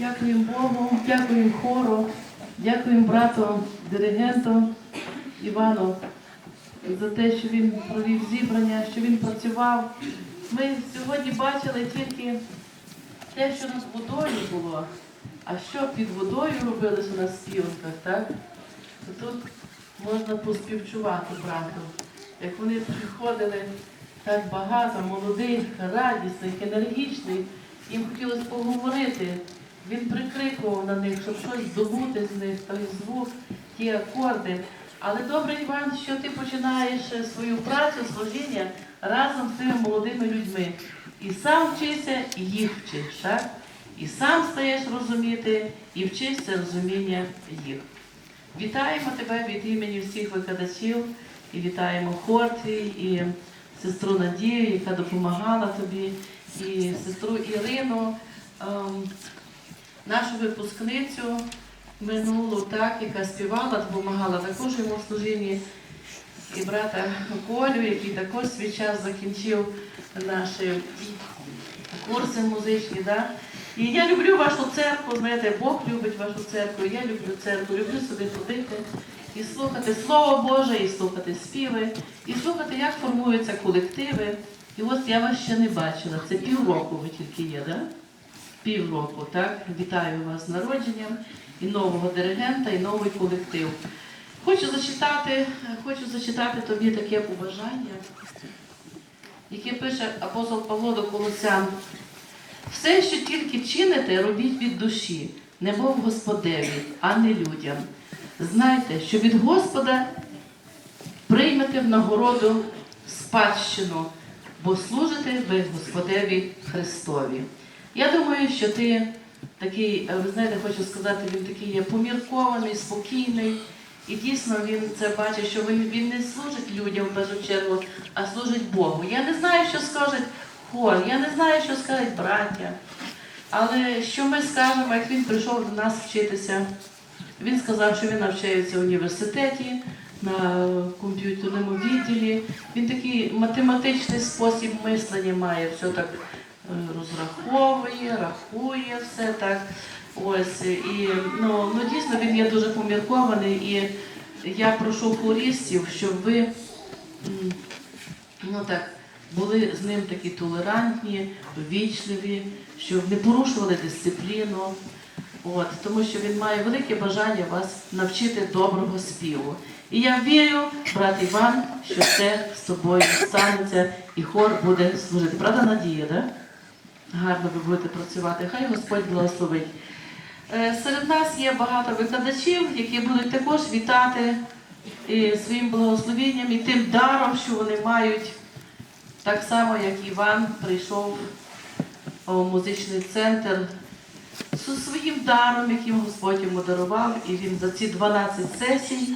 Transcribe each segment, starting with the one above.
Дякуємо Богу, дякуємо хору, дякуємо брату диригенту Івану за те, що він провів зібрання, що він працював. Ми сьогодні бачили тільки те, що над водою було, а що під водою робилось у нас в співанках, так? То тут можна поспівчувати брату, як вони приходили так багато, молодих, радісних, енергічних, їм хотілося поговорити. Він прикрикував на них, щоб щось здобути з них, той звук, ті акорди. Але добре, Іван, що ти починаєш е, свою працю, служіння разом з тими молодими людьми. І сам вчишся, і їх вчиш, так? І сам стаєш розуміти, і вчишся розуміння їх. Вітаємо тебе від імені всіх викладачів, і вітаємо хор твій, і сестру Надію, яка допомагала тобі, і сестру Ірину, ем, нашу випускницю минулу, так, яка співала, допомагала також йому в служінні, і брата Колю, який також свій час закінчив наші курси музичні. Да? І я люблю вашу церкву, знаєте, Бог любить вашу церкву, я люблю церкву, люблю сюди ходити і слухати Слово Боже, і слухати співи, і слухати, як формуються колективи. І ось я вас ще не бачила. Це півроку ви тільки є, да? Півроку, так? Вітаю вас з народженням і нового диригента, і новий колектив. Хочу зачитати, хочу зачитати тобі таке побажання, яке пише апостол Павло до Колосян. Все, що тільки чините, робіть від душі, не мов Господеві, а не людям. Знайте, що від Господа приймете в нагороду спадщину, бо служите ви Господеві Христові. Я думаю, що ти такий, е, ви знаєте, хочу сказати, він такий є поміркований, спокійний. І дійсно він це бачить, що він, він не служить людям в першу чергу, а служить Богу. Я не знаю, що скаже хор, я не знаю, що скажуть браття. Але що ми скажемо, як він прийшов до нас вчитися? Він сказав, що він навчається в університеті на комп'ютерному відділі. Він такий математичний спосіб мислення має, все так розраховує, рахує все так. Ось і ну, ну дійсно він є дуже поміркований. І я прошу хористів, щоб ви ну так були з ним такі толерантні, вічливі, щоб не порушували дисципліну. От, тому що він має велике бажання вас навчити доброго співу. І я вірю, брат Іван, що це з тобою станеться і хор буде служити. Правда, Надія, да? Гарно ви будете працювати. Хай Господь благословить. Е, Серед нас є багато викладачів, які будуть також вітати і своїм благословенням і тим даром, що вони мають, так само, як Іван прийшов у музичний центр зі своїм даром, яким Господь йому дарував, і він за ці 12 сесій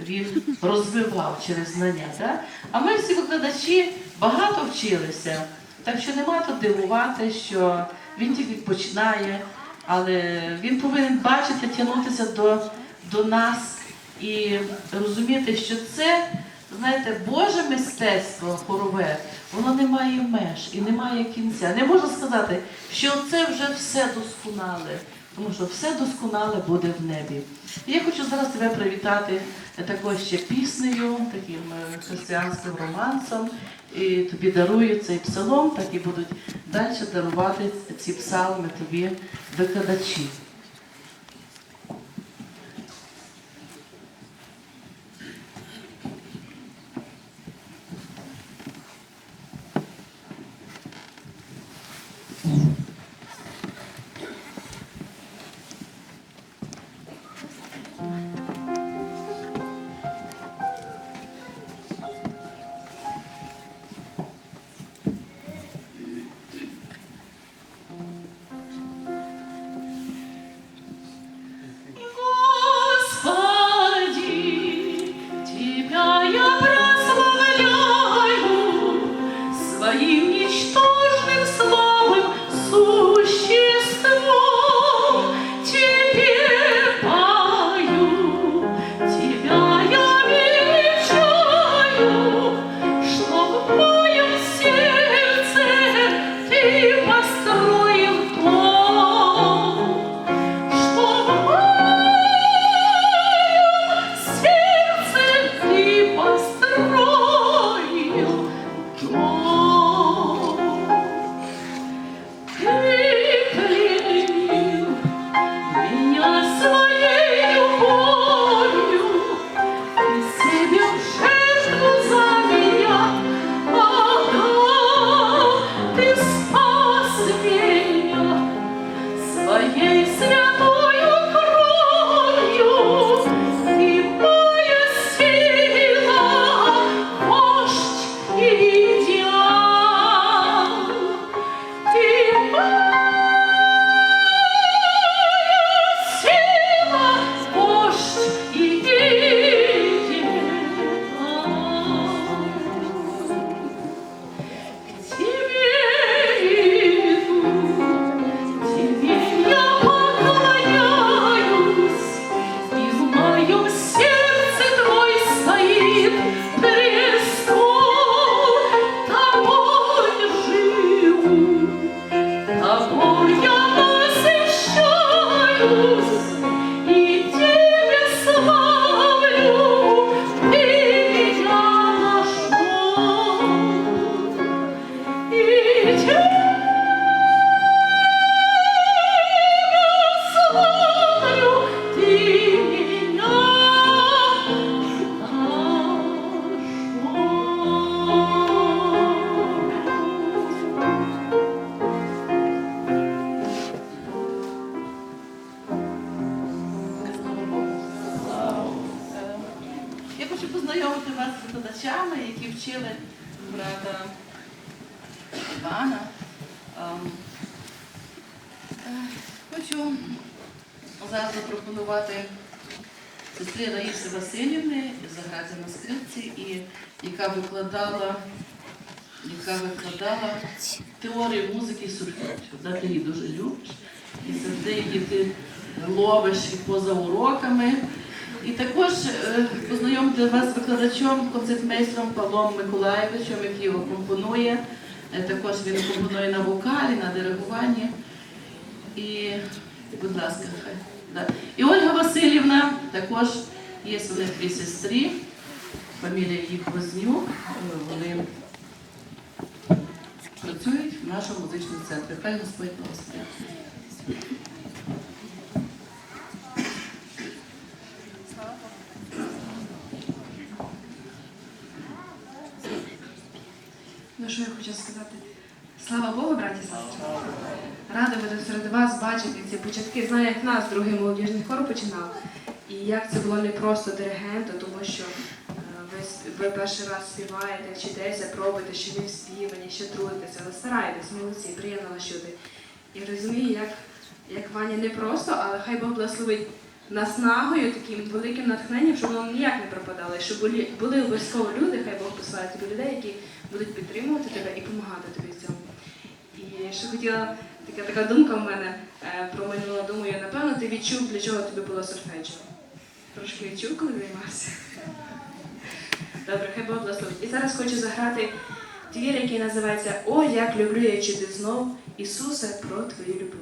він розвивав через знання. Да? А ми всі викладачі багато вчилися. Так що нема тут дивувати, що він тільки починає, але він повинен бачити, тягнутися до, до нас і розуміти, що це, знаєте, Боже мистецтво хорове, воно не має меж і не має кінця. Не можна сказати, що це вже все досконале, тому що все досконале буде в небі. І я хочу зараз тебе привітати також ще піснею, таким е, християнським романсом. І тобі дарую цей псалом, так і будуть далі дарувати ці псалми тобі викладачі. Богу я посещаю. Викладачами, які вчили брата Івана. Ем, е, Хочу зараз запропонувати сестрі Раїси Васильівни заграти на скрипці, і яка викладала, яка викладала теорію музики і. Да, ти її дуже любиш. І завжди її ти ловиш поза уроками. І також е, познайомити вас з викладачом, концертмейстром Павлом Миколаєвичем, який його компонує. Е, Також він компонує на вокалі, на диригуванні. І, будь ласка, хай. Да. І Ольга Васильівна також є вони дві сестри, фамілія їх Вознюк. Е, Вони працюють в нашому музичному центрі. Хай Господь благословить. Ну що я хочу сказати? Слава Богу, браті сестри. Рада бути серед вас бачити ці початки. Знаю, як нас другий молодіжний хор починав. І як це було не просто диригенту, тому що е, ви, перший раз співаєте, вчитеся, пробуєте, що не вспівані, що трудитеся, але стараєтесь, молодці, приємно вас чути. І розумію, як, як Ваня не просто, але хай Бог благословить наснагою, таким великим натхненням, щоб воно ніяк не пропадало. І щоб були, були обов'язково люди, хай Бог посилає тобі людей, які будуть підтримувати тебе і допомагати тобі в цьому. І ще хотіла така, така думка в мене е, про минуло Думаю, напевно, ти відчув, для чого тобі було сольфеджіо. Трошки відчув, коли займався. Добре, хай Бог благословить. І зараз хочу заграти твір, який називається О, як люблю я чути знов Ісусе про твою любов.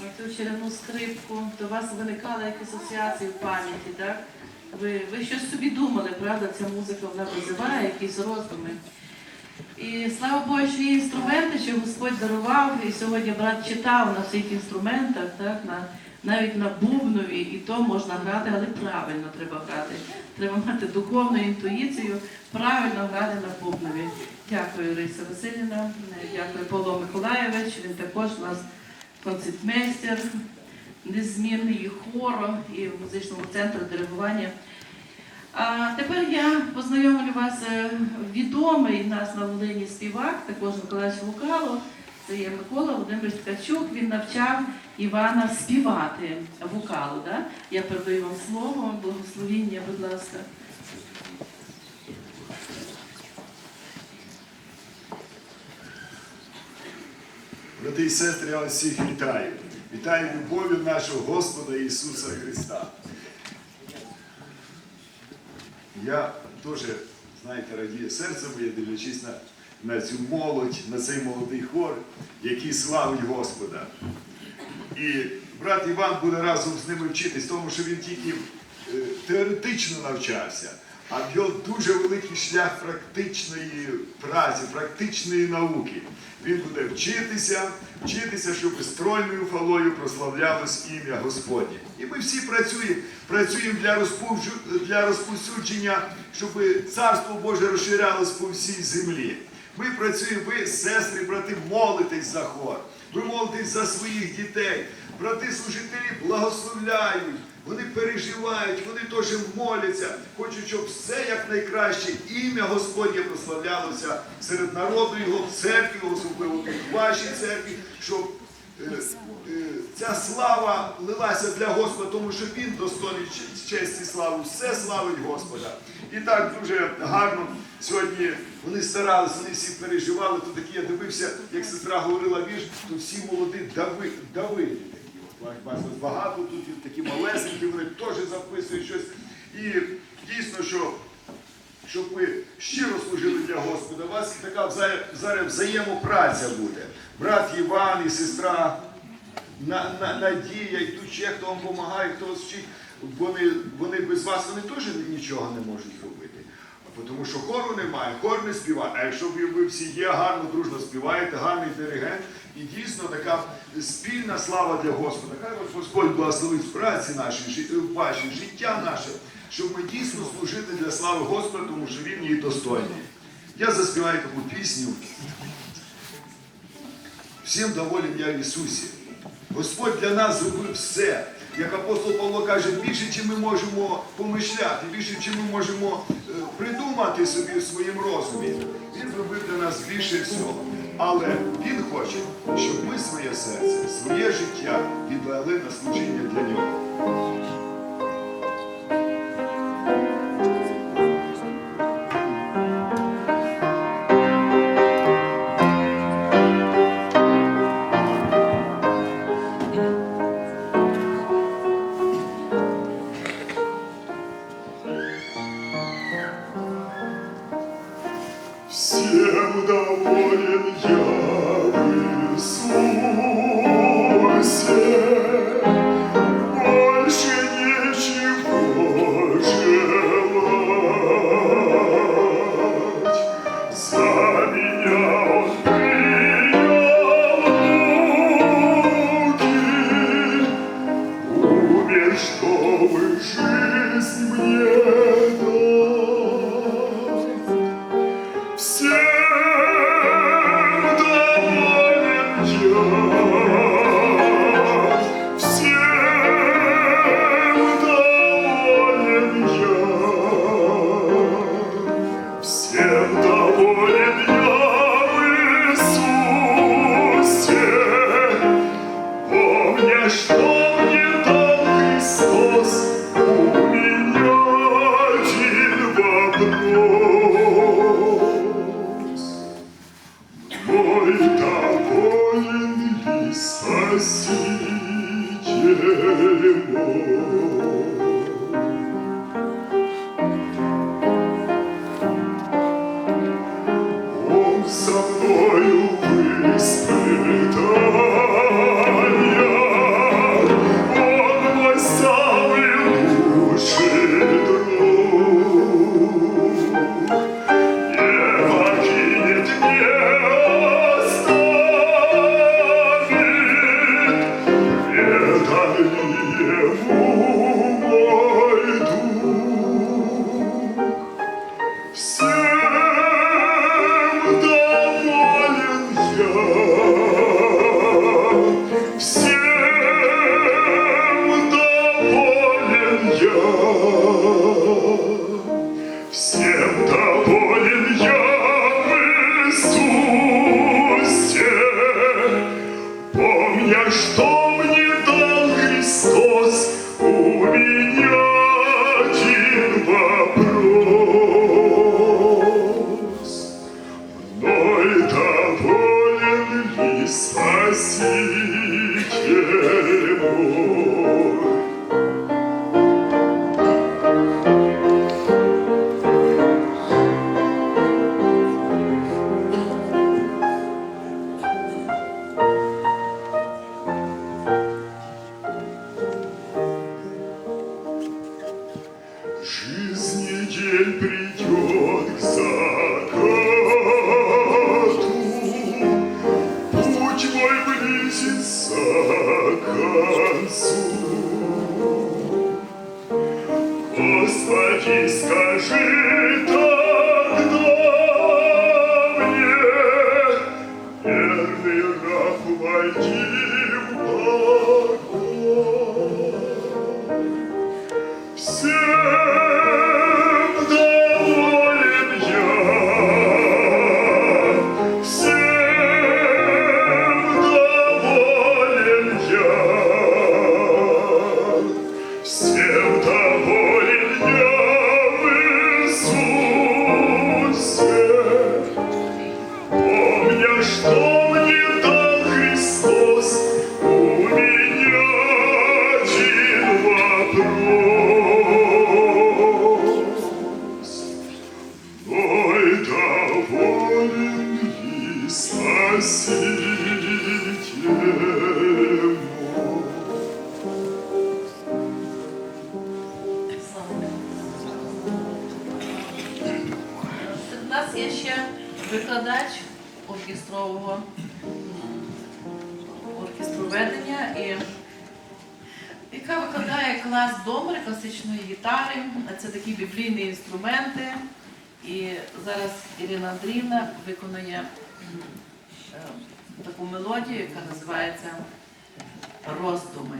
Цю чарівну скрипку, то у вас виникали якісь асоціації в пам'яті, так? Ви, ви щось собі думали, правда, ця музика вона визиває якісь роздуми. І слава Богу, що є інструменти, що Господь дарував, і сьогодні брат читав на всіх інструментах, так, на, навіть на бубнові, і то можна грати, але правильно треба грати. Треба мати духовну інтуїцію, правильно грати на бубнові. Дякую, Риса Васильівна, дякую Павло Миколаєвич, він також у нас концертмейстер, незмінний і і в музичному центрі диригування. А тепер я познайомлю вас е, відомий нас на Волині співак, також Миколаївич Вукало. Це є Микола Володимир Ткачук. Він навчав Івана співати вокалу. Да? Я передаю вам слово, благословіння, будь ласка. Брати і сестри, я вас всіх вітаю. Вітаю любов'ю нашого Господа Ісуса Христа. Я теж, знаєте, радіє серце моє, дивлячись на, на цю молодь, на цей молодий хор, який славить Господа. І брат Іван буде разом з ними вчитись, тому що він тільки е, теоретично навчався, а в його дуже великий шлях практичної праці, практичної науки. Він буде вчитися, вчитися, щоб стройною фалою прославлялось ім'я Господнє. І ми всі працюємо, працюємо для, розповжу- для розповсюдження, щоб Царство Боже розширялось по всій землі. Ми працюємо, ви, сестри, брати, молитесь за хор. Ви молитесь за своїх дітей. Брати служителі благословляють, вони переживають, вони теж моляться, хочуть, щоб все якнайкраще ім'я Господнє прославлялося серед народу його в церкві, особливо в вашій церкві, щоб е, е, ця слава лилася для Господа, тому що Він достойний честі слави, все славить Господа. І так дуже гарно сьогодні вони старалися, вони всі переживали. То такі я дивився, як сестра говорила вірш, то всі молоді дави, бач- багато тут такі малесенькі, вони теж записують щось. І дійсно, що щоб ви щиро служили для Господа. У вас така вза- зараз взаємопраця буде. Брат Іван і сестра на, на, Надія, і тут ще хто вам допомагає, хто вас вчить. Вони, вони без вас вони теж нічого не можуть зробити. Тому що хору немає, хор не співає. А якщо ви всі є, гарно, дружно співаєте, гарний диригент, і дійсно така спільна слава для Господа. Хай Господь благословить праці нашій, жи- в вашій, життя наше, щоб ми дійсно служили для слави Господа, тому що Він її достойний. Я заспіваю таку пісню. Всім доволен я в Ісусі. Господь для нас зробив все. Як апостол Павло каже, більше, чим ми можемо помишляти, більше, чим ми можемо е, придумати собі в своїм розумі. Він зробив для нас більше всього. Але Він хоче, щоб ми своє серце, своє життя віддали на служіння для нього. Всем siempre. викладач оркестрового ну, оркестроведення, і, яка викладає клас домри класичної гітари. Це такі біблійні інструменти. І зараз Ірина Андріївна виконує е, таку мелодію, яка називається роздуми.